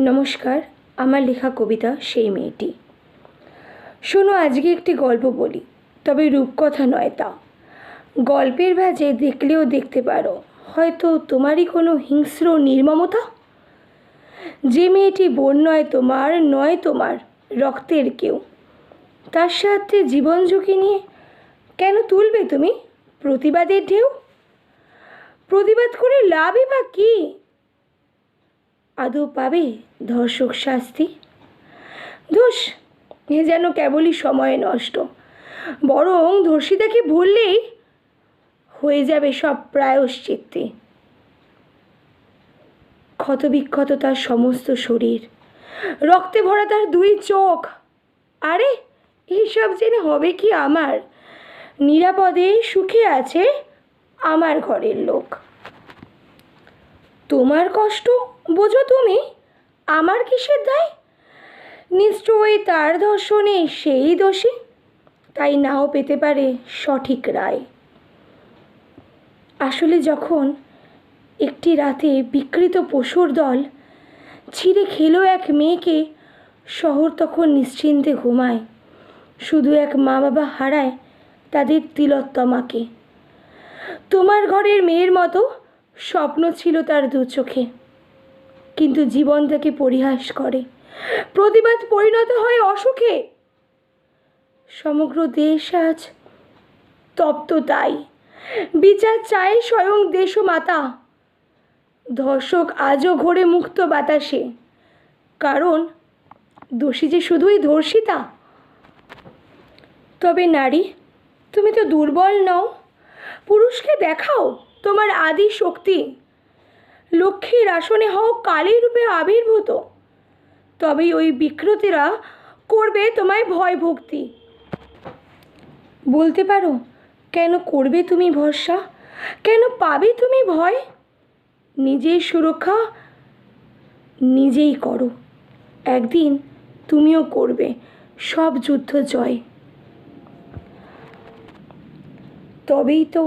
নমস্কার, আমার লেখা কবিতা সেই মেয়েটি। শোনো, আজকে একটি গল্প বলি, তবে রূপকথা নয় তা। গল্পের ভাজে দেখলেও দেখতে পারো, হয়তো তোমারই কোনো হিংস্র নির্মমতা? যে মেয়েটি বোন নয় তোমার নয় তোমার, রক্তের কেউ। তার সাথে জীবন ঝুঁকি নিয়ে কেন তুলবে তুমি? প্রতিবাদের ঢেউ? প্রতিবাদ করে লাভই বা কী? আদৌ পাবে ধর্ষক শাস্তি? দোষ এ যেন কেবলই সময় নষ্ট। বরং ধর্ষিতাকে ভুললেই হয়ে যাবে সব প্রায়শ্চিত্তে। ক্ষতবিক্ষত তার সমস্ত শরীর। রক্তে ভরা তার দুই চোখ। আরে এইসব জেনে হবে কি আমার? নিরাপদে সুখে আছে আমার ঘরের লোক। তোমার কষ্ট বোঝো তুমি? আমার কিসের দায়? নিশ্চয়ই তার ধর্ষণে সেই দোষী। তাই নাও পেতে পারে সঠিক রায়। আসলে যখন একটি রাতে বিকৃত পশুর দল ছিঁড়ে খেলো এক মেয়েকে, শহর তখন নিশ্চিন্তে ঘুমায়। শুধু এক মা বাবা হারায় তাদের তিলোত্তমাকে। তোমার ঘরের মেয়ের মতো স্বপ্ন ছিল তার দু চোখে। কিন্তু জীবন তাকে পরিহাস করে। প্রতিবাদ পরিণত হয় অসুখে। সমগ্র দেশ আজ তপ্ত তাই। বিচার চায় স্বয়ং দেশ মাতা ধর্ষক আজও ঘোরে মুক্ত বাতাসে। কারণ দোষী যে শুধুই ধর্ষিতা। তবে নারী, তুমি তো দুর্বল নও। পুরুষকে দেখাও, তোমার আদি শক্তি। লক্ষ্মীর আসনে হও কালী রূপে আবির্ভূত। তবেই ওই বিকৃতিরা করবে তোমায় ভয় ভক্তি বলতে পারো, কেন করবে তুমি ভরসা? কেন পাবে তুমি ভয়? নিজের সুরক্ষা নিজেই করো। একদিন তুমিও করবে, সব যুদ্ধ জয়। তবেই তো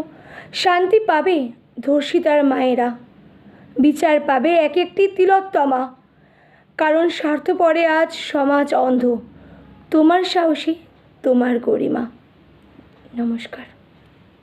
শান্তি পাবে ধর্ষিতার মায়েরা। বিচার পাবে এক একটি তিলোত্তমা। কারণ স্বার্থপরে আজ সমাজ অন্ধ। তোমার সাহসী, তোমার গরিমা। নমস্কার।